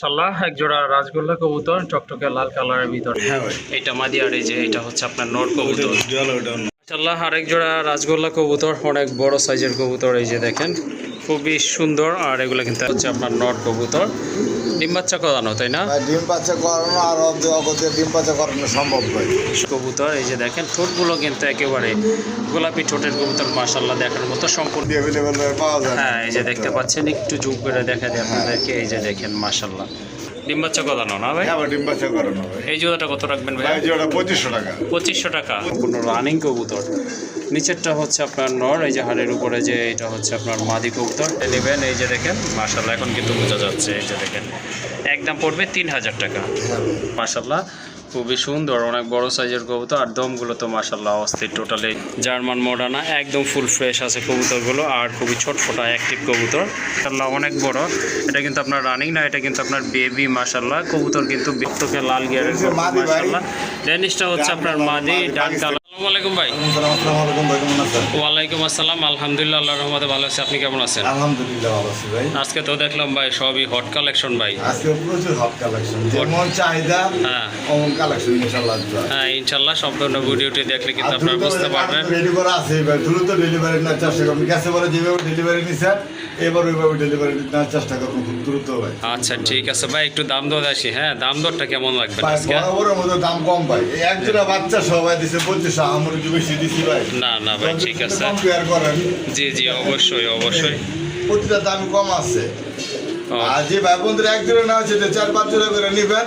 মাশাল্লাহ এক জোড়া রাজগোল্লা কবুতর টকটকে লাল কালারের ভিতরে। হ্যাঁ এটা মাদিয়ার এই যে এটা হচ্ছে আপনার নর কবুতর। মাশাল্লাহ আরেক জোড়া রাজগোল্লা কবুতর অনেক বড় সাইজের কবুতর এই যে দেখেন। খুবই সুন্দর আর এগুলো কিন্তু হচ্ছে আপনার নর কবুতর। ডিম বাচ্চা করানো তাই না? ভাই ডিম বাচ্চা করানো আর অগতের ডিম বাচ্চা করানো সম্ভব নয়। কবুতর এই যে দেখেন ঠোঁটগুলো কিন্তু একেবারে গোলাপি ঠোঁটের কবুতর মাশাল্লাহ দেখার মতো সম্পূর্ণ। অ্যাভেলেবেল পাওয়া যায় হ্যাঁ এই যে দেখতে পাচ্ছেন একটু যুগ করে দেখা যায় আপনাদেরকে এই যে দেখেন মাশাল্লাহ ডিম বাচ্চা করানো না ভাই? হ্যাঁ ডিম করানো এই জোড়াটা কত রাখবেন ভাই? পঁচিশশো টাকা। পঁচিশশো টাকা। সম্পূর্ণ রানিং কবুতর। নিচেরটা হচ্ছে আপনার নর এই যে হাড়ের উপরে যে এটা হচ্ছে আপনার মাদি কবুতর। নেবেন এই যে দেখেন মার্শাল্লাহ এখন কিন্তু বোঝা যাচ্ছে এই যে দেখেন। একদম পড়বে তিন হাজার টাকা। মার্শাল্লাহ খুবই সুন্দর, অনেক বড় সাইজের কবুতর। আর দমগুলো তো মাসাল্লাহ অস্থির টোটালি জার্মান মডার্না একদম ফুল ফ্রেশ আছে কবুতরগুলো, আর খুবই ছোটফোটা অ্যাক্টিভ কবুতর। মাসাল্লাহ অনেক বড়। এটা কিন্তু আপনার রানিং না, এটা কিন্তু আপনার বেবি মাসাল্লাহ কবুতর কিন্তু বিত্তকে লাল গিয়ারের মাসাল্লাহ ডেনিশটা হচ্ছে আপনার মাদি ডান কালার আসসালামু ভাই আসসালামু আলাইকুম ভাই। কেমন আছেন ওয়ালাইকুম আসসালাম আলহামদুলিল্লাহ আল্লাহ রহমতে ভালো আছি। আপনি কেমন আছেন? আলহামদুলিল্লাহ ভালো আছি ভাই। আজকে তো দেখলাম ভাই সবই হট কালেকশন ভাই। আজকে প্রচুর হট কালেকশন যেমন চাহিদা হ্যাঁ। অমন কালেকশন ইনশাআল্লাহ হ্যাঁ ইনশাল্লাহ সম্পূর্ণ ভিডিওটি দেখলে কিন্তু আপনারা বুঝতে পারবেন। আছে ভাই। দ্রুত ডেলিভারি বলে যেভাবে ডেলিভারি নিছেন এবার ওইভাবে ডেলিভারি চেষ্টা করবেন খুব দ্রুত ভাই আচ্ছা ঠিক আছে। ভাই একটু দাম দর আসি হ্যাঁ? দাম দরটা কেমন লাগবে? বরাবরের মতো দাম কম ভাই। এক জোড়া বাচ্চা সবাই দিছে পঁচিশশো আমার একটু বেশি দিছি ভাই। না না ভাই ঠিক আছে। জি জি অবশ্যই অবশ্যই। প্রতিটা দাম কম আছে। আর যে ভাই বন্ধুরা এক জোড়া নেওয়া হচ্ছে চার পাঁচ জোড়া করে নিবেন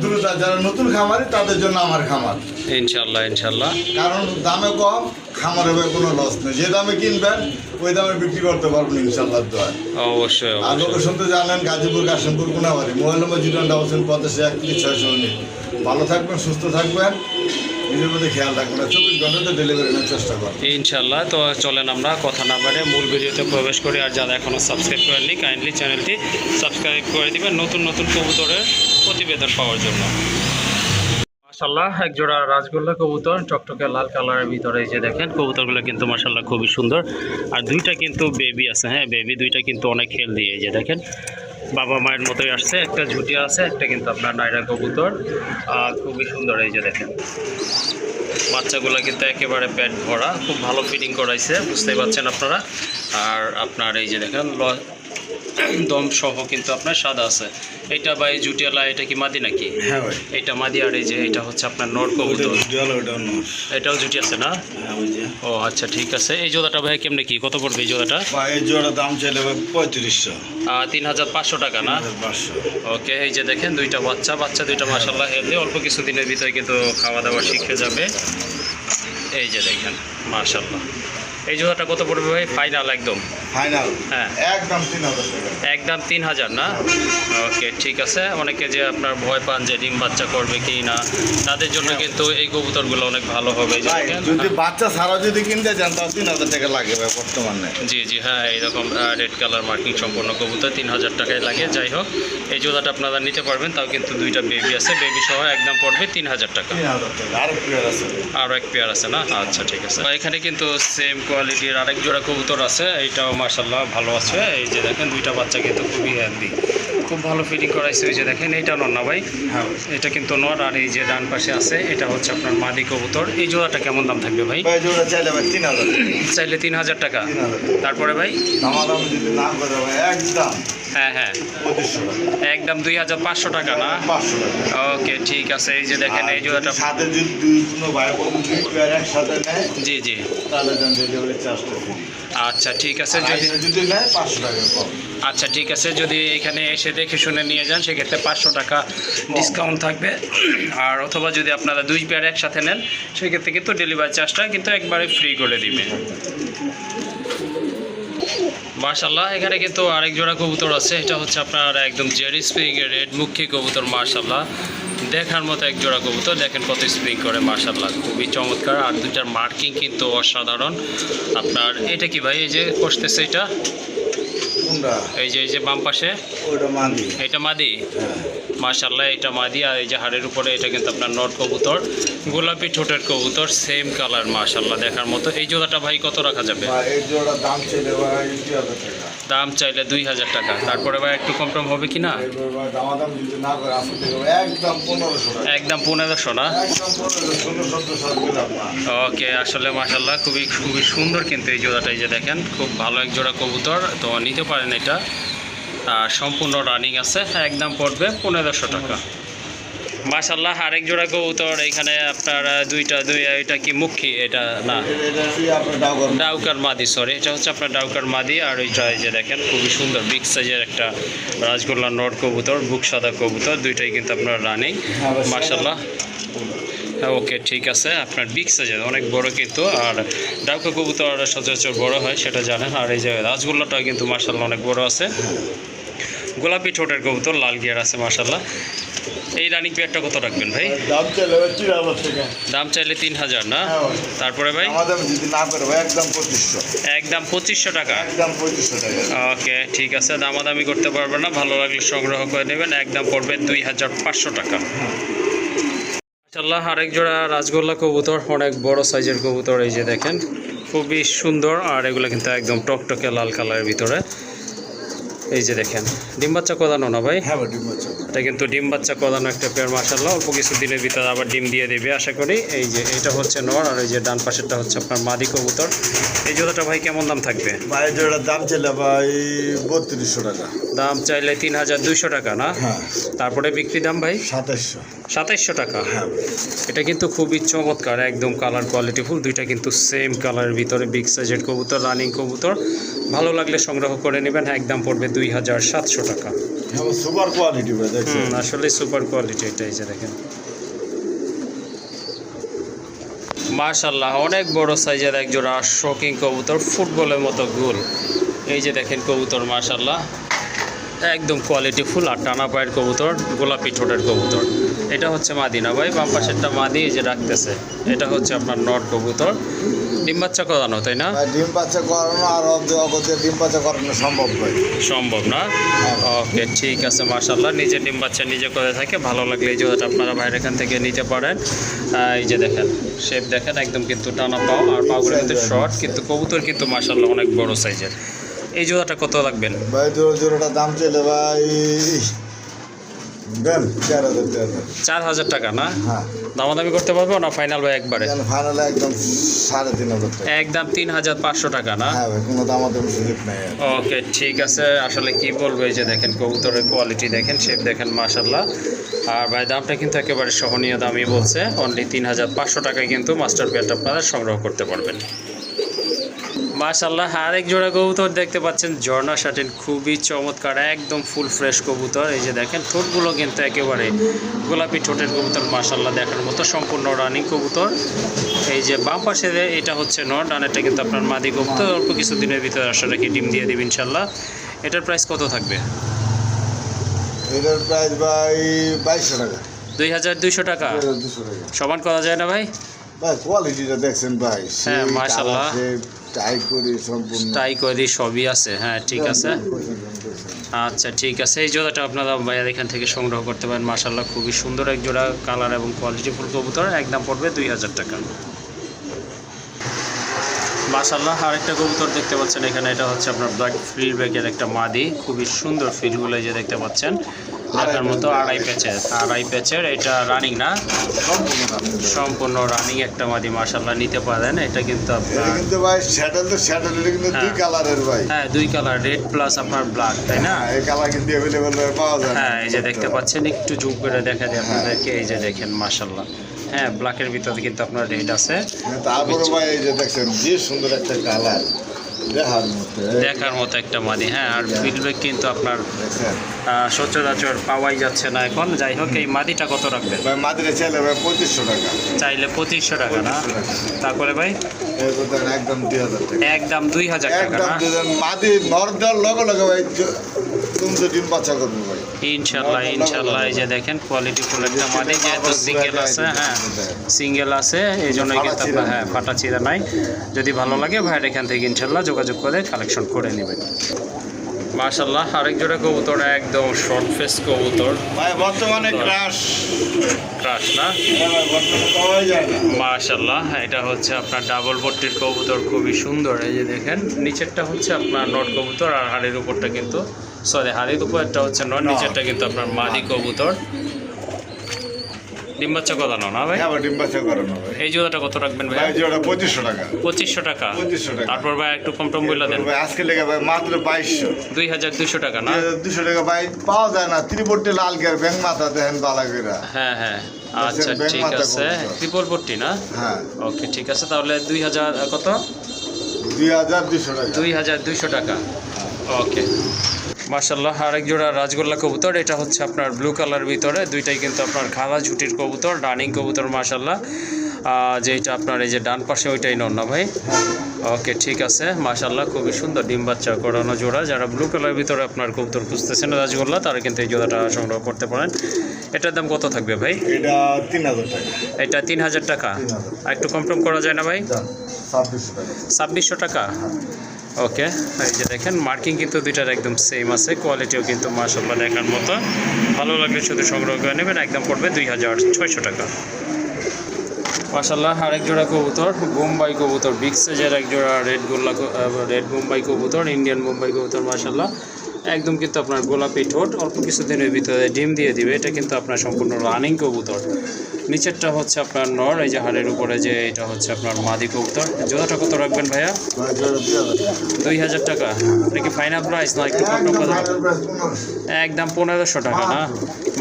দ্রুত যারা নতুন খামারি তাদের জন্য আমার খামার। ইনশাল্লাহ ইনশাল্লাহ কারণ দামে কম খামার হবে কোনো লস নেই। যে দামে কিনবেন ওই দামে বিক্রি করতে পারবেন ইনশাল্লাহ দোয়া অবশ্যই আর লোকেশন তো জানেন Gazipur Kashimpur Konabari. Mobile number zero double পঁচাশি একত্রিশ ছয়শো উনিশ। ভালো থাকবেন সুস্থ থাকবেন। ইনশাল্লাহ তো চলেন আমরা কথা না বাড়ে মূল ভিডিওতে প্রবেশ করি। আর যারা এখনও সাবস্ক্রাইব করেননি কাইন্ডলি চ্যানেলটি সাবস্ক্রাইব করে দিবেন, নতুন নতুন কবুতরের প্রতিবেদন পাওয়ার জন্য। মাশাল্লাহ এক জোড়া রাজগোল্লা কবুতর, টকটকে লাল কালারের ভিতরে যে দেখেন, কবুতরগুলো কিন্তু মাশাল্লাহ খুবই সুন্দর। আর দুইটা কিন্তু বেবি আছে হ্যাঁ বেবি দুইটা কিন্তু অনেক খেল দিয়ে যে দেখেন। বাবা মায়ের মতোই আসছে, একটা ঝুটি আছে, একটা কিন্তু আপনার নাইরা কবুতর। আর খুবই সুন্দর এই যে দেখেন। বাচ্চাগুলো কিন্তু একেবারে পেট ভরা, খুব ভালো ফিডিং করাইছে, বুঝতেই পারছেন আপনারা। আর আপনার এই যে দেখেন দম সহ কিন্তু আপনার সাদা আছে। এটা বা এই জুটিয়ালা এটা কি মাদি নাকি? হ্যাঁ ভাই। এটা মাদি আর এই যে এটা হচ্ছে আপনার নর কবুতর। এটাও জুটি আছে না? হ্যাঁ ও আচ্ছা ঠিক আছে। এই জোড়াটা ভাই কেমনে কি? কত পড়বে এই জোড়াটা? এই জোড়া দাম চাইলে ভাই পঁয়ত্রিশশো। তিন হাজার পাঁচশো টাকা না? পাঁচশো। ওকে এই যে দেখেন দুইটা বাচ্চা বাচ্চা দুইটা মাসাল্লাহ হেলদি অল্প কিছু দিনের ভিতরে কিন্তু খাওয়া দাওয়া শিখে যাবে। এই যে দেখেন মাশাল্লাহ এই জুতাটা কত পড়বে ভাই? ফাইনাল একদম। ফাইনাল হ্যাঁ। একদম তিন হাজার একদম তিন হাজার না? ওকে ঠিক আছে। অনেকে যে আপনার ভয় পান যে ডিম বাচ্চা করবে কি না তাদের জন্য কিন্তু এই কবুতরগুলো অনেক ভালো হবে। যদি বাচ্চা ছাড়াও যদি কিনতে চান তাও তিন হাজার টাকা লাগে বর্তমানে। জি জি হ্যাঁ এইরকম রেড কালার মার্কিং সম্পন্ন কবুতর তিন হাজার টাকায় লাগে। যাই হোক এই জুতাটা আপনারা নিতে পারবেন তাও কিন্তু দুইটা বেবি আছে। বেবি সহ একদম পড়বে তিন হাজার টাকা। আরও এক পেয়ার আছে না? আচ্ছা ঠিক আছে। এখানে কিন্তু সেম কোয়ালিটির আরেক জোড়া কবুতর আছে এইটাও মার্শাল্লাহ ভালো আছে। এই যে দেখেন দুইটা বাচ্চা কিন্তু খুবই হেলদি খুব ভালো ফিটিং করাইছে ওই যে দেখেন এইটা নর না ভাই? হ্যাঁ। এটা কিন্তু নর আর এই যে ডান পাশে আছে এটা হচ্ছে আপনার মাদি কবুতর। এই জোড়াটা কেমন দাম থাকবে ভাই? চাইলে তিন হাজার। চাইলে তিন হাজার টাকা। তিন হাজার। টাকা তারপরে ভাই? দাম যদি না করে ভাই একদম। হ্যাঁ হ্যাঁ। পঁচিশশো টাকা। একদম দুই হাজার পাঁচশো টাকা না? পাঁচশো টাকা। ওকে ঠিক আছে এই যে দেখেন এই জোড়াটা সাথে যদি দুই কোনো ভাই দুই পেয়ার একসাথে নেয় জি জি। তাহলে ডেলিভারি চার্জটা আচ্ছা ঠিক আছে যদি যদি নেয় পাঁচশো টাকা কম। আচ্ছা ঠিক আছে যদি এখানে এসে দেখে শুনে নিয়ে যান সেক্ষেত্রে পাঁচশো টাকা ডিসকাউন্ট থাকবে। আর অথবা যদি আপনারা দুই পেয়ার একসাথে নেন সেক্ষেত্রে কিন্তু ডেলিভারি চার্জটা কিন্তু একবারে ফ্রি করে দিবে। মার্শাল্লাহ এখানে কিন্তু আরেক জোড়া কবুতর আছে। এটা হচ্ছে আপনার একদম জেরি স্প্রিং রেড মুখী কবুতর মার্শাল্লাহ দেখার মতো এক জোড়া কবুতর, দেখেন কত স্প্রিং করে মার্শাল্লাহ খুবই চমৎকার, আর দুটার মার্কিং কিন্তু অসাধারণ। আপনার, এটা কি ভাই, এই যে করতেছে এটা? কোনটা? এই যে এই যে বাম পাশে। এটা মাদি। হ্যাঁ। মাশাল্লাহ এটা মাদি আর এই যে হাড়ের উপরে এটা কিন্তু আপনার নট কবুতর। গোলাপি ঠোঁটের কবুতর সেম কালার মাশাল্লাহ দেখার মতো। এই জোড়াটা ভাই কত রাখা যাবে? এই দাম ছিল ভাই দাম চাইলে দুই হাজার টাকা। তারপরে ভাই একটু কম টম হবে কি না? একদম পনেরোশো না? ওকে, আসলে মাসাল্লাহ খুবই খুবই সুন্দর কিন্তু এই জোড়াটা এই যে দেখেন, খুব ভালো এক জোড়া কবুতর, তো নিতে পারেন এটা। আর সম্পূর্ণ রানিং আছে, একদম পড়বে পনেরোশো টাকা। মাসাল্লাহ আরেক জোড়া কবুতর, এখানে আপনার দুইটা, দুই, এটা কি মুখী? এটা না। ডাউকার মাদি সরি এটা হচ্ছে আপনার ডাউকার মাদি, আর ওইটা এই যে দেখেন, খুবই সুন্দর বিগ সাইজের একটা রাজগোল্লা নট কবুতর, বুক সাদা কবুতর, দুইটাই কিন্তু আপনার রানিং মাসাল্লাহ হ্যাঁ ওকে, ঠিক আছে, আপনার বিগ সাইজের অনেক বড় কিন্তু, আর ডাউকা কবুতর সচরাচর বড় হয়, সেটা জানেন, আর এই যে রাজগোল্লাটা কিন্তু মাসাল্লাহ অনেক বড় আছে। গোলাপি ঠোঁটের কবুতর, লাল গিয়ার আছে মাসাল্লাহ এই রানিং পেয়ারটা কত রাখবেন ভাই? দাম চাইলে তিন হাজার টাকা। দাম চাইলে তিন হাজার না? হ্যাঁ তারপরে ভাই? আমাদের যদি না করে ভাই একদম পঁচিশশো। একদম পঁচিশশো টাকা? একদম পঁচিশশো টাকা। ওকে ঠিক আছে। দামাদামি করতে পারবেন না। ভালো লাগলে সংগ্রহ করে নেবেন। একদম পড়বে দুই হাজার পাঁচশো টাকা। মাশাল্লাহ আরেক জোড়া রাজগোল্লা কবুতর অনেক বড় সাইজের কবুতর এই যে দেখেন। খুবই সুন্দর আর এগুলো কিন্তু একদম টকটকে লাল কালারের ভিতরে। এই যে দেখেন ডিম বাচ্চা কদানো না ভাই? হ্যাঁ ডিম বাচ্চা। এটা কিন্তু ডিম বাচ্চা কদানো একটা পেয়ার মাসাল্লাহ অল্প কিছু দিনের ভিতরে আবার ডিম দিয়ে দেবে আশা করি। এই যে এটা হচ্ছে নর আর এই যে ডান পাশেরটা হচ্ছে আপনার মাদি কবুতর। এই জোড়াটা ভাই কেমন দাম থাকবে? ভাই যেটা দাম চাইলে ভাই বত্রিশশো টাকা। দাম চাইলে তিন হাজার দুইশো টাকা না? হ্যাঁ। তারপরে বিক্রি দাম ভাই? সাতাশশো সাতাইশশো টাকা। হ্যাঁ। এটা কিন্তু খুবই চমৎকার একদম কালার কোয়ালিটি ফুল দুইটা কিন্তু সেম কালারের ভিতরে বিগ সাইজের কবুতর রানিং কবুতর। ভালো লাগলে সংগ্রহ করে নেবেন একদম পড়বে দুই হাজার সাতশো টাকা। হ্যাঁ সুপার কোয়ালিটি আসলে সুপার কোয়ালিটি এটা, এই দেখেন। মার্শাল্লাহ অনেক বড় সাইজের এক জোড়া শোকিং কবুতর, ফুটবলের মতো গোল। এই যে দেখেন কবুতর মার্শাল্লাহ একদম কোয়ালিটি ফুল আর টানা পায়ের কবুতর, গোলাপি ঠোঁটের কবুতর। এটা হচ্ছে মাদিনা ভাই, বাম পাশেরটা মাদি, এই যে রাখতেছে। এটা হচ্ছে আপনার নট কবুতর। ডিম বাচ্চা করানো তাই না? ভাই ডিম বাচ্চা করানো আর অগতে ডিম বাচ্চা করানো সম্ভব ভাই সম্ভব না? ওকে ঠিক আছে মার্শাল্লাহ নিজে ডিম বাচ্চা নিজে করে থাকে ভালো লাগলে এই জোড়াটা আপনারা বাইরে এখান থেকে নিতে পারেন। এই যে দেখেন শেপ দেখেন একদম কিন্তু টানা পাও আর পাগুলো কিন্তু শর্ট কিন্তু কবুতর কিন্তু মার্শাল্লাহ অনেক বড় সাইজের এই জোড়াটা কত লাগবেন? ভাই জোড়া জোড়াটা দাম চাইলে ভাই দেন চার হাজার চার হাজার টাকা না? হ্যাঁ। দামাদামি করতে পারব না ফাইনাল ভাই একবারে? ফাইনালে একদম সাড়ে তিন হাজার টাকা। একদম তিন হাজার পাঁচশো টাকা না? হ্যাঁ ভাই কোনো দাম সুযোগ নেই ওকে ঠিক আছে। আসলে কি বলব এই যে দেখেন কবুতরের কোয়ালিটি দেখেন শেপ দেখেন মাশাল্লাহ আর ভাই দামটা কিন্তু একেবারে সহনীয় দামই বলছে। অনলি তিন হাজার পাঁচশো টাকায় কিন্তু মাস্টার পেয়ারটা আপনারা সংগ্রহ করতে পারবেন। মাশাল্লাহ আরেক জোড়া কবুতর দেখতে পাচ্ছেন। ঝর্ণা শাটিন খুবই চমৎকার একদম ফুল ফ্রেশ কবুতর। এই যে দেখেন ঠোঁটগুলো কিন্তু একেবারে গোলাপি ঠোঁটের কবুতর মাশাল্লাহ দেখার মতো সম্পূর্ণ রানিং কবুতর। এই যে বাম পাশে এটা হচ্ছে নট ডানেরটা কিন্তু আপনার মাদি কবুতর। অল্প কিছু দিনের ভিতরে আশা রাখি ডিম দিয়ে দিবেন ইনশাল্লাহ এটার প্রাইস কত থাকবে? এটার প্রাইস ভাই বাইশশো টাকা। দুই হাজার দুইশো টাকা। সমান করা যায় না ভাই? ভাই কোয়ালিটিটা দেখছেন ভাই। হ্যাঁ, মাশাআল্লাহ। টাই করি সম্পূর্ণ। ট্রাই করি সবই আছে। হ্যাঁ ঠিক আছে। আচ্ছা ঠিক আছে। এই জোড়াটা আপনারা ভাইয়ার এখান থেকে সংগ্রহ করতে পারেন। খুবই সুন্দর এক জোড়া কালার এবং কোয়ালিটি ফুল কবুতর একদম পড়বে দুই হাজার টাকা। মার্শাল্লাহ আরেকটা কবুতর দেখতে পাচ্ছেন এখানে। এটা হচ্ছে আপনার ব্ল্যাক ফিল ব্যাগের একটা মাদি। খুবই সুন্দর ফিলগুলো যে দেখতে পাচ্ছেন। দেখার মতো আড়াই প্যাচের। আড়াই প্যাচের এটা রানিং না। সম্পূর্ণ রানিং একটা মাদি মার্শাল্লাহ নিতে পারেন। এটা কিন্তু আপনার কিন্তু ভাই স্যাটেল তো স্যাটেল কিন্তু দুই হ্যাঁ। কালারের ভাই। হ্যাঁ দুই কালার রেড প্লাস আপনার ব্ল্যাক তাই না? হ্যাঁ এই কালার কিন্তু অ্যাভেলেবেল পাওয়া যায়। হ্যাঁ এই যে দেখতে পাচ্ছেন একটু জুম করে দেখা যায় আপনাদেরকে। এই যে দেখেন মাশাল্লাহ হ্যাঁ ব্ল্যাকের ভিতরে কিন্তু আপনার রেড আছে। তারপরে ভাই এই যে দেখছেন যে সুন্দর একটা কালার দেখার মতো একটা মানি হ্যাঁ আর ফিডব্যাক কিন্তু আপনার সচরাচর পাওয়াই যাচ্ছে না এখন। যাই হোক এই মাদিটা কত রাখবে ভাই পঁচিশশো টাকা। চাইলে পঁচিশশো টাকা না? তারপরে ভাই? একদম দুই হাজার টাকা। একদম দুই হাজার টাকা মাদি নর্দার লগে লগে ভাই তুমি তো ডিম বাচ্চা করব। ইনশাল্লাহ ইনশাল্লাহ। এই যে দেখেন কোয়ালিটি ফুল একটা মাদি যেহেতু সিঙ্গেল আছে হ্যাঁ সিঙ্গেল আছে এই জন্য কিন্তু আপনার হ্যাঁ ফাটা চিরা নাই। যদি ভালো লাগে ভাইয়ের এখান থেকে ইনশাল্লাহ যোগাযোগ করে কালেকশন করে নেবেন। মাশাল্লাহ আরেক জোড়া কবুতর একদম শর্ট ফেস কবুতর। ভাই বর্তমানে ক্রাশ ক্রাশ না? মাশাল্লাহ এটা হচ্ছে আপনার ডাবল পট্টির কবুতর খুবই সুন্দর। এই যে দেখেন নিচেরটা হচ্ছে আপনার নট কবুতর আর হাড়ির উপরটা কিন্তু সরি হাড়ির উপরটা হচ্ছে নট। নিচেরটা কিন্তু আপনার মাদি কবুতর। ডিম বাচ্চা কদানো না ভাই? ডিম বাচ্চা করানো এই জোড়াটা কত রাখবেন ভাই? ভাই পঁচিশশো টাকা। পঁচিশশো টাকা? পঁচিশশো টাকা। তারপর ভাই একটু কম টম বইলা দেন। ভাই আজকে লেগে ভাই মাত্র বাইশশো। দুই হাজার দুইশো টাকা না? দুশো টাকা ভাই পাওয়া যায় না। ত্রিপট্টি লাল গের ব্যাং মাথা দেখেন বালাগেরা হ্যাঁ হ্যাঁ। আচ্ছা ঠিক আছে। পট্টি না? হ্যাঁ। ওকে ঠিক আছে। তাহলে দুই হাজার কত? দুই হাজার দুশো টাকা। দুই হাজার দুইশো টাকা। ওকে। মার্শাল্লাহ আরেক জোড়া রাজগোল্লা কবুতর এটা হচ্ছে আপনার ব্লু কালার ভিতরে দুইটাই কিন্তু আপনার খালা ঝুটির কবুতর রানিং কবুতর মার্শাল্লাহ যেটা আপনার এই যে ডান পাশে ওইটাই নন না ভাই? ওকে ঠিক আছে মার্শাল্লাহ খুবই সুন্দর ডিম বাচ্চা করানো জোড়া। যারা ব্লু কালার ভিতরে আপনার কবুতর খুঁজতেছেন রাজগোল্লা তারা কিন্তু এই জোড়াটা সংগ্রহ করতে পারেন। এটার দাম কত থাকবে ভাই? এটা তিন হাজার টাকা। এটা তিন হাজার টাকা? একটু কম করা যায় না ভাই? ছাব্বিশশো টাকা? ওকে এই যে দেখেন মার্কিং কিন্তু দুইটার একদম সেম আছে কোয়ালিটিও কিন্তু মাসাল্লাহ দেখার মতো। ভালো লাগলে শুধু সংগ্রহ করে নেবেন, একদম পড়বে দুই হাজার ছয়শো টাকা। মাসাল্লাহ আরেক জোড়া কবুতর, বোম্বাই কবুতর বিগ সাইজের এক জোড়া রেড গোল্লা রেড বোম্বাই কবুতর ইন্ডিয়ান বোম্বাই কবুতর মাসাল্লাহ একদম কিন্তু আপনার গোলাপি ঠোঁট, অল্প কিছুদিনের ভিতরে ডিম দিয়ে দিবে। এটা কিন্তু আপনার সম্পূর্ণ রানিং কবুতর। নিচেরটা হচ্ছে আপনার নর, এই যে হাড়ের উপরে যে এটা হচ্ছে আপনার মাদি কবুতর। জোড়াটা কত রাখবেন ভাইয়া? দুই হাজার টাকা। এটা কি ফাইনাল প্রাইস না একটু কম একদম পনেরোশো টাকা না?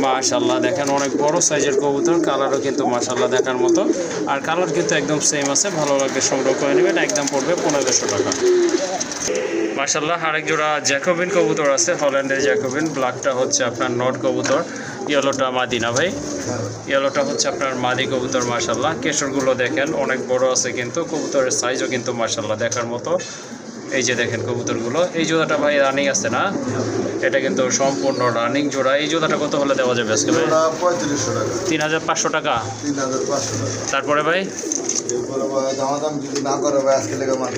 মাশাল্লাহ দেখেন অনেক বড় সাইজের কবুতর। কালারও কিন্তু মাশাল্লাহ দেখার মতো। আর কালার কিন্তু একদম সেম আছে। ভালো লাগলে সংগ্রহ করে নেবেন। একদম পড়বে পনেরোশো টাকা। মাশাল্লাহ আরেক জোড়া জ্যাকোবিন কবুতর আছে, হল্যান্ডের জ্যাকোবিন, ব্ল্যাকটা হচ্ছে আপনার নট কবুতর, ইয়েলোটা মাদিনা ভাই। ইয়েলোটা হচ্ছে আপনার মাদি কবুতর মার্শাল্লাহ কেশরগুলো দেখেন, অনেক বড় আছে কিন্তু, কবুতরের সাইজও কিন্তু মার্শাল্লাহ দেখার মতো। এই যে দেখেন কবুতরগুলো। এই জোড়াটা ভাই রানিং আছে না? এটা কিন্তু সম্পূর্ণ রানিং জোড়া। এই জোড়াটা কত হলে দেওয়া যাবে আজকে ভাই? জোড়া পঁয়ত্রিশশো টাকা। তিন হাজার পাঁচশো টাকা? তারপরে ভাই? এরপরে ভাই দামাদাম যদি না করে ভাই আজকে লেগে মাত্র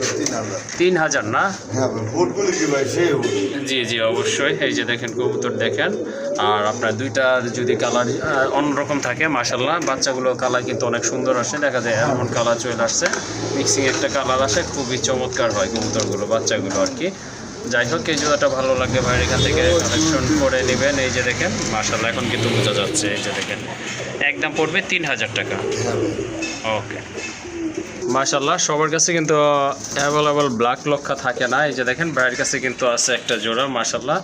তিন হাজার। না? হ্যাঁ জি জি অবশ্যই। এই যে দেখেন কবুতর দেখেন। আর আপনার দুইটার যদি কালার অন্যরকম থাকে মাসাল্লাহ বাচ্চাগুলো কালার কিন্তু অনেক সুন্দর আসে। দেখা যায় এমন কালার চলে আসছে। মিক্সিং একটা কালার আসে। খুবই চমৎকার হয় কবুতরগুলো। বাচ্চাগুলো আর কি। যাই হোক, এই জোড়াটা ভালো লাগে ভাইয়ের এখান থেকে কালেকশন করে নেবেন। এই যে দেখেন মাসাল্লাহ এখন কিন্তু বোঝা যাচ্ছে, এই যে দেখেন, একদম পড়বে তিন হাজার টাকা। ওকে। মাশাল্লাহ সবার কাছে কিন্তু অ্যাভেলেবল ব্ল্যাক লক্ষা থাকে না। এই যে দেখেন, ভাইয়ের কাছে কিন্তু আছে একটা জোড়া মাশাল্লাহ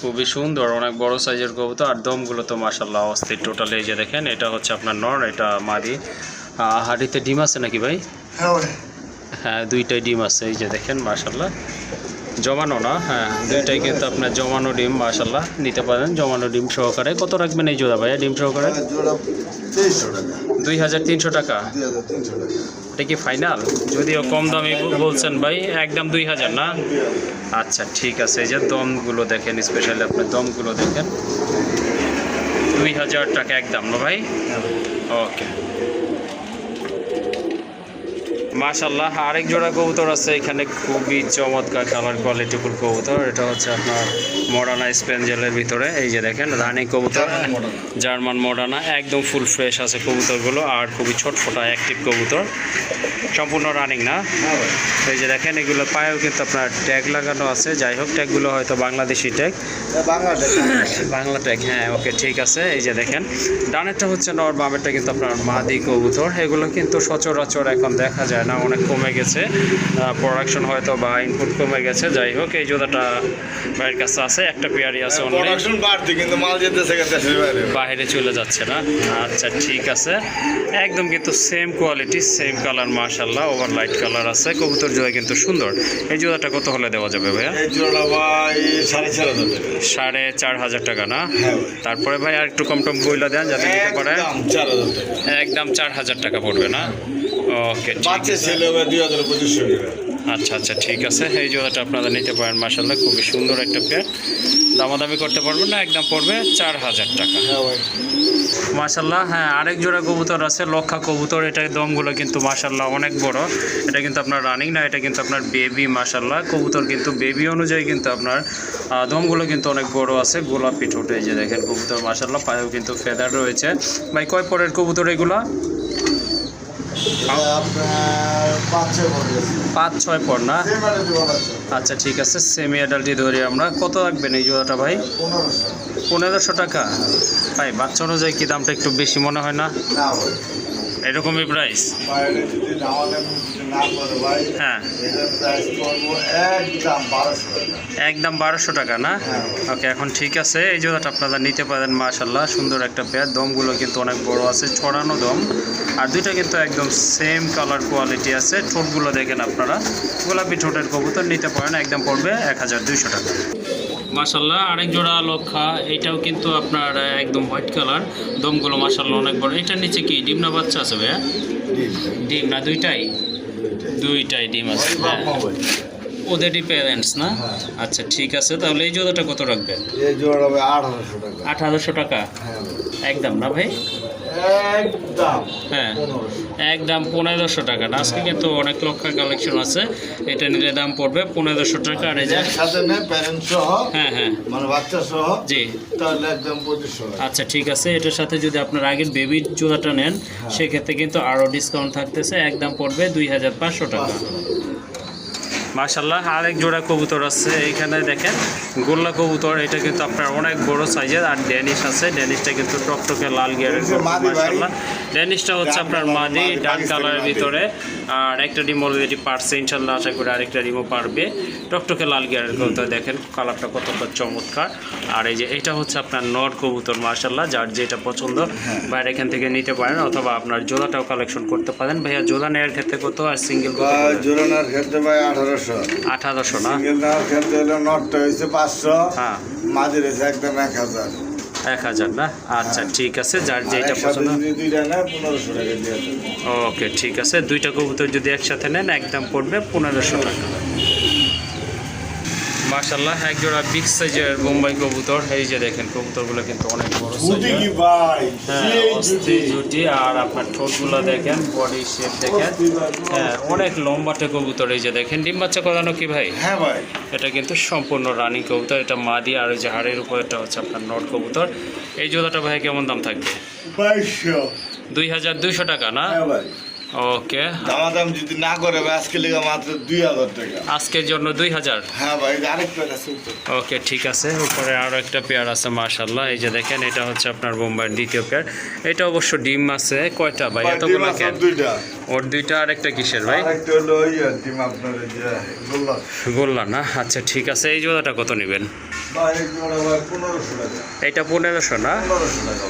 খুবই সুন্দর, অনেক বড় সাইজের কবুতর, আর দমগুলো তো মাশাল্লাহ অস্থির টোটালি এই যে দেখেন, এটা হচ্ছে আপনার নর, এটা মাদি হাঁড়িতে ডিম আছে নাকি ভাই? হ্যাঁ হ্যাঁ দুইটাই ডিম আছে এই যে দেখেন মাশাল্লাহ জমানো না হ্যাঁ দুইটাই কিন্তু আপনার জমানো ডিম মাশাল্লাহ নিতে পারেন জমানো ডিম সহকারে। কত রাখবেন এই জোড়া ভাইয়া ডিম সহকারে? দুই হাজার তিনশো টাকা। দুই হাজার তিনশো টাকা। এটা কি ফাইনাল যদিও কম দামে বলছেন ভাই একদম দুই হাজার না? আচ্ছা ঠিক আছে এই যে দমগুলো দেখেন স্পেশালি আপনার দমগুলো দেখেন। দুই হাজার টাকা একদম না ভাই? ওকে মাশাল্লাহ আরেক জোড়া কবুতর আছে এখানে খুবই চমৎকার কালার কোয়ালিটিফুল কবুতর। এটা হচ্ছে আপনার মডার্না স্পেঞ্জেলের ভিতরে এই যে দেখেন রানী কবুতর জার্মান মডার্না একদম ফুল ফ্রেশ আছে কবুতরগুলো আর খুবই ছোট ফোটা অ্যাক্টিভ কবুতর। সম্পূর্ণ রানিং না? হ্যাঁ এই যে দেখেন এগুলো পায়েও কিন্তু আপনার ট্যাগ লাগানো আছে যাই হোক ট্যাগগুলো হয়তো বাংলাদেশি ট্যাগ বাংলাদেশ বাংলা ট্যাগ হ্যাঁ ওকে ঠিক আছে এই যে দেখেন। ডানেরটা হচ্ছে নর বামেরটা কিন্তু আপনার মাদি কবুতর এগুলো কিন্তু সচরাচর এখন দেখা যায় না। অনেক কমে গেছে। প্রোডাকশন হয়তো বা ইনপুট কমে গেছে। যাই হোক এই জোড়াটা ভাইয়ের কাছে আছে একটা পেয়ারি আছে প্রোডাকশন বাড়তি কিন্তু মাল যেতেছে বাইরে। চলে যাচ্ছে না। আচ্ছা ঠিক আছে। একদম কিন্তু সেম কোয়ালিটি সেম কালার মাশাল্লাহ ওভার লাইট কালার আছে। কবুতর জোড়া কিন্তু সুন্দর। এই জোড়াটা কত হলে দেওয়া যাবে ভাইয়া? এই জোড়া ভাই সাড়ে চার হাজার টাকা। সাড়ে চার হাজার টাকা না? হ্যাঁ তারপরে ভাই আর একটু কম টম বইলা দেন যাতে নিতে পারে। একদম চার হাজার টাকা পড়বে না? ওকে বাচ্চা ছেলে দুই হাজার পঁচিশশো আচ্ছা আচ্ছা ঠিক আছে। এই জোড়াটা আপনারা নিতে পারেন মাসাল্লাহ খুবই সুন্দর একটা পেয়ার দামাদামি করতে পারবেন না একদম পড়বে চার হাজার টাকা। হ্যাঁ ভাই। মাশাল্লাহ হ্যাঁ আরেক জোড়া কবুতর আছে লক্ষা কবুতর। এটার দমগুলো কিন্তু মাশাল্লাহ অনেক বড়। এটা কিন্তু আপনার রানিং না এটা কিন্তু আপনার বেবি মাশাল্লাহ কবুতর কিন্তু বেবি অনুযায়ী কিন্তু আপনার দমগুলো কিন্তু অনেক বড় আছে। গোলাপি ঠোঁটে যে দেখেন কবুতর মাশাল্লাহ পায়েও কিন্তু ফেদার রয়েছে। ভাই কয় পরের কবুতর এগুলো? পাঁচ, ছয় পর না? আচ্ছা ঠিক আছে সেমি অ্যাডাল্টই ধরি আমরা। কত রাখবেন এই জোড়াটা ভাই? পনেরোশো টাকা। ভাই, বাচ্চা অনুযায়ী কি দামটা একটু বেশি মনে হয় না? এরকমই প্রাইস হ্যাঁ। একদম বারোশো টাকা না? হ্যাঁ। ওকে এখন ঠিক আছে। এই জোড়াটা আপনারা নিতে পারেন মাশাল্লাহ সুন্দর একটা পেয়ার। দমগুলো কিন্তু অনেক বড় আছে ছড়ানো দম। আর দুইটা কিন্তু একদম সেম কালার কোয়ালিটি আছে। ঠোঁটগুলো দেখেন আপনারা। গোলাপি ঠোঁটের কবুতর নিতে পারেন একদম পড়বে এক হাজার দুইশো টাকা। মাশাল্লাহ আরেক জোড়া লক্ষা এটাও কিন্তু আপনার একদম হোয়াইট কালার দমগুলো মাশাল্লাহ অনেক বড়। এটার নিচে কি ডিম না বাচ্চা আছে ভাইয়া? ডিম। না দুইটাই? দুইটাই। ডিম আছে ওদেরই প্যারেন্টস না? হ্যাঁ। আচ্ছা ঠিক আছে তাহলে এই জোড়াটা কত রাখবেন? এই জোড়া হবে আঠারোশো টাকা। টাকা? হ্যাঁ একদম না ভাই? একদম। হ্যাঁ। একদম পনেরোশো টাকা। না আজকে কিন্তু অনেক লক্ষ কালেকশন আছে। এটা নিলে দাম পড়বে পনেরোশো টাকা। আর এই যে হ্যাঁ হ্যাঁ। মানে বাচ্চা সহ জি। তাহলে একদম আচ্ছা ঠিক আছে। এটার সাথে যদি আপনার আগের বেবির জোড়াটা নেন সেক্ষেত্রে কিন্তু আরও ডিসকাউন্ট থাকতেছে। একদম পড়বে দুই হাজার পাঁচশো টাকা। মাশাল্লাহ আরেক জোড়া কবুতর আছে এখানে দেখেন। গোল্লা কবুতর এটা কিন্তু আপনার অনেক বড় সাইজের আর ড্যানিশ আছে। ড্যানিশটা কিন্তু টকটকে লাল গিয়ারের। মাশাল্লাহ ড্যানিশটা হচ্ছে আপনার মাদি ডান কালারের ভিতরে। আর একটা ডিম অলরেডি পারছে ইনশাল্লাহ আশা করি আরেকটা ডিমও পারবে। টকটকে লাল গিয়ারের কবুতর দেখেন কালারটা কতটা চমৎকার। আর এই যে এটা হচ্ছে আপনার নর কবুতর মার্শাল্লাহ যার যেটা পছন্দ হ্যাঁ। বাইরে এখান থেকে নিতে পারেন অথবা আপনার জোড়াটাও কালেকশন করতে পারেন। ভাইয়া জোড়া নেওয়ার ক্ষেত্রে কত আর সিঙ্গেল বা জোরানার ক্ষেত্রে ভাই আঠারোশো। আঠারোশো না? সিঙ্গেল নেওয়ার ক্ষেত্রে নটটা হয়েছে পাঁচশো। হ্যাঁ। মাঝের হয়েছে একদম এক হাজার। এক হাজার না? আচ্ছা ঠিক আছে যার যেটা পছন্দ। ওকে ঠিক আছে দুইটা কবুতর যদি একসাথে নেন একদম পড়বে পনেরোশো টাকা। মার্শাল্লাহ এক জোড়া বিগ সাইজের বোম্বাই কবুতর। এই যে দেখেন কবুতরগুলো কিন্তু অনেক বড় সাইজের হ্যাঁ জুটি। আর আপনার ঠোঁটগুলো দেখেন বডি শেপ দেখেন। হ্যাঁ অনেক লম্বাটে কবুতর এই যে দেখেন ডিম বাচ্চা করানো কি ভাই? হ্যাঁ ভাই। এটা কিন্তু সম্পূর্ণ রানিং কবুতর এটা মাদি আর ওই যে হাড়ের উপর এটা হচ্ছে আপনার নট কবুতর। এই জোড়াটা ভাই কেমন দাম থাকবে? দুই হাজার দুইশো টাকা না? হ্যাঁ ভাই। ওকে দামাদাম যদি না করে আজকে লেগে মাত্র দুই হাজার টাকা। আজকের জন্য দুই হাজার? হ্যাঁ ভাই আরেকটা আছে ওকে ঠিক আছে। উপরে আরও একটা পেয়ার আছে মার্শাল্লাহ এই যে দেখেন এটা হচ্ছে আপনার বোম্বাইয়ের দ্বিতীয় পেয়ার এটা অবশ্য ডিম আছে। কয়টা ভাই? এতগুলো কেন? দুইটা। ওর দুইটা আর একটা কিসের ভাই? আরেকটা হলো ওই ডিম আপনার যে গোল্লা। না? আচ্ছা ঠিক আছে। এই জোড়াটা কত নেবেন? এটা পনেরোশো না? পনেরোশো টাকা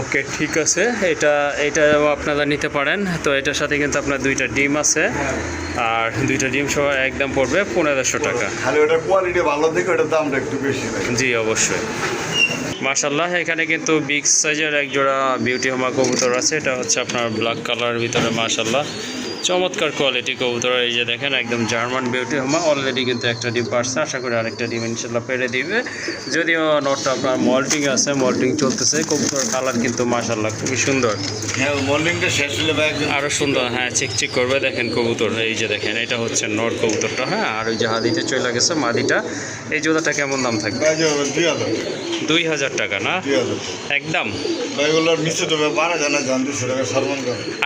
ওকে ঠিক আছে। এটা এটা আপনারা নিতে পারেন। তো এটার সাথে কিন্তু আপনার দুইটা ডিম আছে। আর দুইটা ডিম সহ একদম পড়বে পনেরোশো টাকা। খালি ওটার কোয়ালিটি ভালো দেখে ওটার দামটা একটু বেশি জি অবশ্যই। মার্শাল্লাহ এখানে কিন্তু বিগ সাইজের এক জোড়া বিউটি হোমা কবুতর আছে। এটা হচ্ছে আপনার ব্ল্যাক কালারের ভিতরে মার্শাল্লাহ চমৎকার কোয়ালিটি কবুতর। এই যে দেখেন একদম জার্মান বিউটি হোমা অলরেডি কিন্তু একটা ডিম পারছে। আশা করি আরেকটা ডিম ইনশাল্লাহ পেরে দিবে। যদিও নটটা আপনার মল্টিং আছে মল্টিং চলতেছে। কবুতর কালার কিন্তু মার্শাল্লাহ খুবই সুন্দর। হ্যাঁ মর্নিংটা শেষ হলে আরও সুন্দর হ্যাঁ চিকচিক করবে। দেখেন কবুতর এই যে দেখেন এটা হচ্ছে নর কবুতরটা হ্যাঁ। আর ওই যে হাদিতে চলে গেছে মাদিটা। এই জোড়াটা কেমন দাম থাকবে? দুই হাজার। টাকা না? একদম।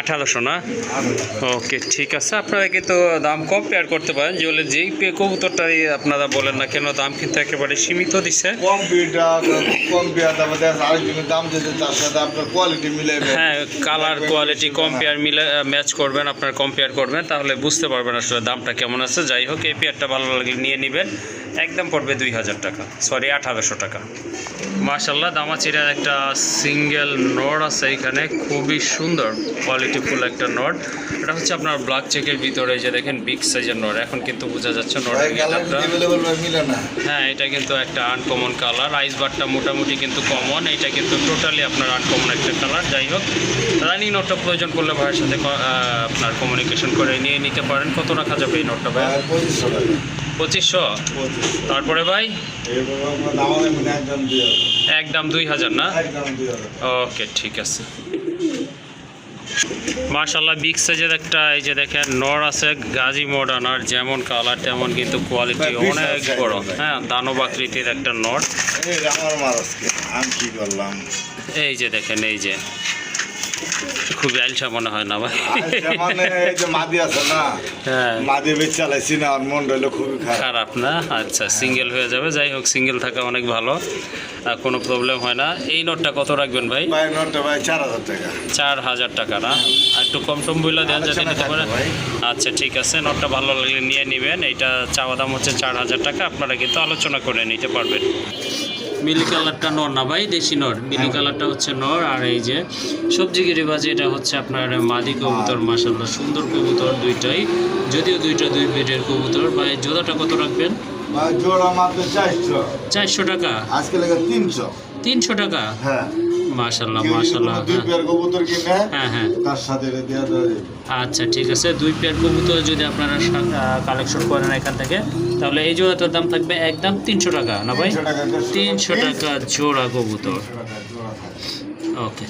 আঠারোশো না? ওকে ঠিক আছে। আপনারা কিন্তু দাম কম্পেয়ার করতে পারেন। যেগুলো যেই পে কবুতরটাই আপনারা বলেন না কেন দাম কিন্তু একেবারে সীমিত দিচ্ছে। হ্যাঁ কালার কোয়ালিটি কম্পেয়ার মিলে ম্যাচ করবেন আপনার কম্পেয়ার করবেন তাহলে বুঝতে পারবেন আসলে দামটা কেমন আছে। যাই হোক এই পেয়ারটা ভালো লাগলে নিয়ে নেবেন। একদম পড়বে দুই হাজার টাকা। সরি আঠারোশো টাকা। মার্শাল্লাহ দামাচিরার একটা সিঙ্গেল নট আছে এখানে খুবই সুন্দর কোয়ালিটিফুল একটা নট এটা হচ্ছে আপনার ব্ল্যাক চেকের ভিতরে যে দেখেন বিগ সাইজের নট এখন কিন্তু বোঝা যাচ্ছে নটের হ্যাঁ এটা কিন্তু একটা আনকমন কালার আইস বারটা মোটামুটি কিন্তু কমন এটা কিন্তু টোটালি আপনার আনকমন একটা কালার যাই হোক রানিং নোটটা প্রয়োজন করলে ভাইয়ের সাথে আপনার কমিউনিকেশন করে নিয়ে নিতে পারেন। কত রাখা যাবে এই নোটটা ভাই পঁচিশশো? তারপরে ভাই? একদম দুই হাজার না? ওকে ঠিক আছে। মার্শাল্লাহ বিগ সাইজের একটা এই যে দেখেন নর আছে গাজী মডার্ন আর যেমন কালার তেমন কিন্তু কোয়ালিটি অনেক বড়। হ্যাঁ দানব আকৃতির একটা করলাম? এই যে দেখেন এই যে। খুবই আইলসা মনে হয় না ভাই। মানে এই যে মাদি আছে না হ্যাঁ। মাদি বেচ চালাইছি না আর মন রইল খুবই খারাপ। না? আচ্ছা সিঙ্গেল হয়ে যাবে যাই হোক সিঙ্গেল থাকা অনেক ভালো আর কোনো প্রবলেম হয় না। এই নোটটা কত রাখবেন ভাই? ভাই নোটটা ভাই চার হাজার টাকা। চার হাজার টাকা না? একটু কম টম বইলা দেন যাতে নিতে পারেন আচ্ছা ঠিক আছে নোটটা ভালো লাগলে নিয়ে নেবেন। এটা চাওয়া দাম হচ্ছে চার হাজার টাকা আপনারা কিন্তু আলোচনা করে নিতে পারবেন। মিলি কালারটা নর না ভাই দেশি নর। মিলি কালারটা হচ্ছে নর আর এই যে সবজি গিরিবাজি এটা হচ্ছে আপনার মাদি কবুতর মাসাল্লাহ সুন্দর কবুতর দুইটাই। যদিও দুইটা দুই বেডের কবুতর ভাই জোড়াটা কত রাখবেন? ভাই জোড়া মাত্র চারশো। চারশো টাকা? আজকে লাগে তিনশো। তিনশো টাকা? হ্যাঁ। যদি মাসাল্লাহ দুই পেয়ার কবুতর কিনে হ্যাঁ হ্যাঁ। তার সাথে দেওয়া দেওয়া যাবে। আচ্ছা ঠিক আছে। দুই পেয়ার কবুতর যদি আপনারা কালেকশন করেন এখান থেকে তাহলে এই জোড়াটার দাম থাকবে একদম তিনশো টাকা না ভাই? তিনশো টাকা জোড়া কবুতর। ওকে।